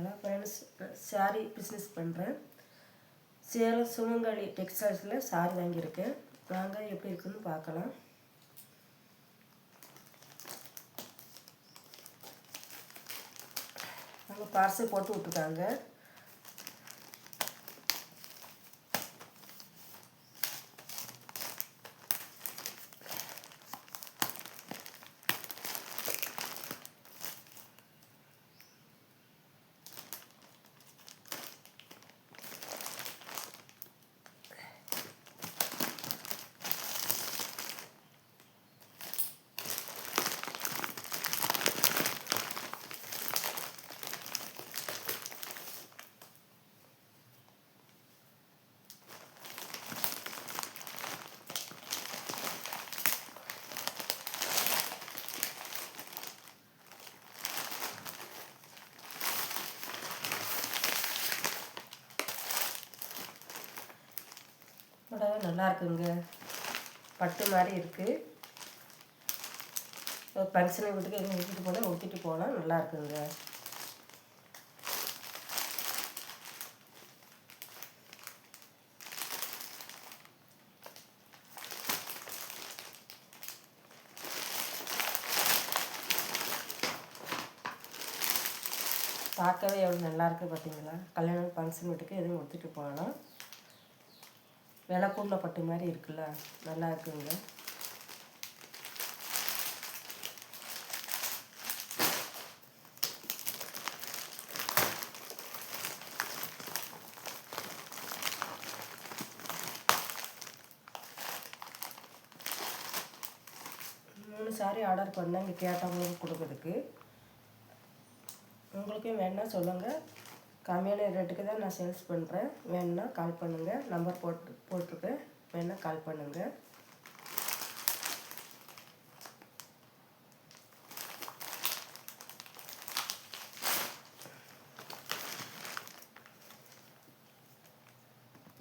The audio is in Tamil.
ஹலோ ஃப்ரெண்ட்ஸ் சாரீ பிஸ்னஸ் பண்ணுறேன் சேலம் சுமங்கலி டெக்ஸ்டைல்ஸில் சாரி வாங்கியிருக்கேன். வாங்க எப்படி இருக்குன்னு பார்க்கலாம். அங்கே பார்சல் போட்டு விட்டுருக்காங்க புடவை நல்லா இருக்குங்க. பட்டு மாதிரி இருக்குது ஒரு ஃபங்க்ஷனை வீட்டுக்கு எங்கே ஊற்றிட்டு போனால் ஊற்றிட்டு போனால் நல்லா இருக்குங்க. பார்க்கவே எவ்வளோ நல்லா இருக்குது பார்த்தீங்களா கல்யாணம் ஃபங்க்ஷன் வீட்டுக்கு எதுவும் எடுத்துகிட்டு வெலை கூடல பட்டு மாதிரி இருக்குல்ல நல்லா இருக்குங்க. மூணு சாரி ஆர்டர் பண்ணேன் இங்கே கேட்டவங்களுக்கு கொடுக்குறதுக்கு. உங்களுக்கும் வேணால் சொல்லுங்கள் கம்மியான ரேட்டுக்கு தான் நான் சேல்ஸ் பண்ணுறேன். வேணுன்னா கால் பண்ணுங்கள் நம்பர் போட்டு போட்டிருக்கேன் வேணுன்னா கால் பண்ணுங்கள்